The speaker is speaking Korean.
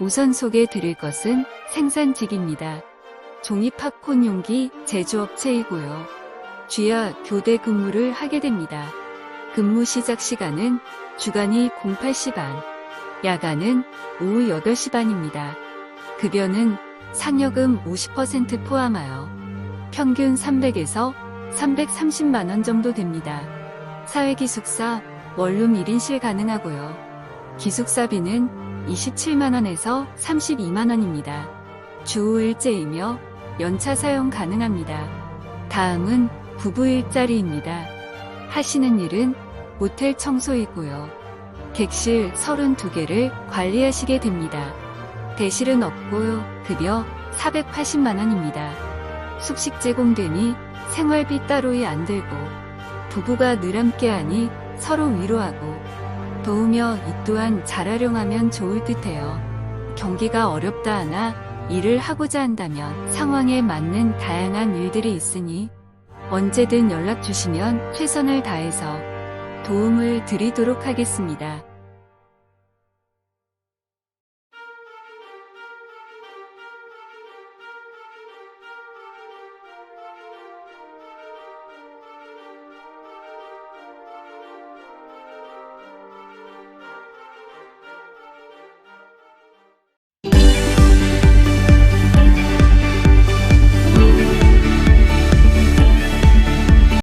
우선 소개해 드릴 것은 생산직입니다. 종이 팝콘 용기 제조업체이고요. 주야 교대 근무를 하게 됩니다. 근무 시작 시간은 주간이 08시 반, 야간은 오후 8시 반입니다. 급여는 상여금 50% 포함하여 평균 300에서 330만원 정도 됩니다. 사회기숙사 원룸 1인실 가능하고요. 기숙사비는 27만원에서 32만원입니다. 주 5일제이며 연차 사용 가능합니다. 다음은 부부 일자리입니다. 하시는 일은 모텔 청소이고요. 객실 32개를 관리하시게 됩니다. 대실은 없고요. 급여 480만원입니다. 숙식 제공되니 생활비 따로이 안 들고 부부가 늘 함께하니 서로 위로하고 도우며 이 또한 잘 활용하면 좋을 듯해요. 경기가 어렵다 하나 일을 하고자 한다면 상황에 맞는 다양한 일들이 있으니 언제든 연락 주시면 최선을 다해서 도움을 드리도록 하겠습니다.